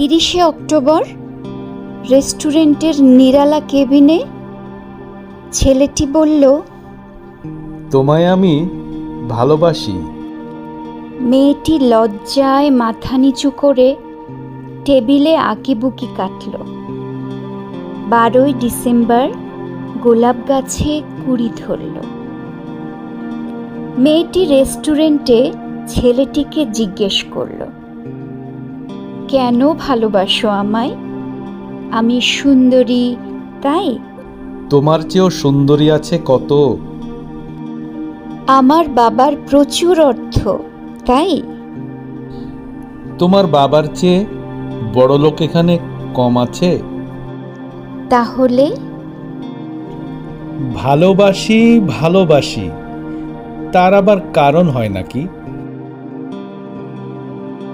তিরিশে অক্টোবর রেস্টুরেন্টের নিরালা কেবিনে ছেলেটি বলল তোমায় আমি ভালোবাসি। মেয়েটি লজ্জায় মাথা নিচু করে টেবিলে আঁকিবুকি কাটল। বারোই ডিসেম্বর গোলাপ গাছে কুড়ি ধরল। মেয়েটি রেস্টুরেন্টে ছেলেটিকে জিজ্ঞেস করল কেন ভালোবাসো আমায়? আমি সুন্দরী তাই? তোমার চেয়েও সুন্দরী আছে কত? আমার বাবার প্রচুর অর্থ তাই? তোমার বাবার চেয়ে বড় লোক এখানে কম আছে? তাহলে? ভালোবাসি ভালোবাসি তার আবার কারণ হয় নাকি?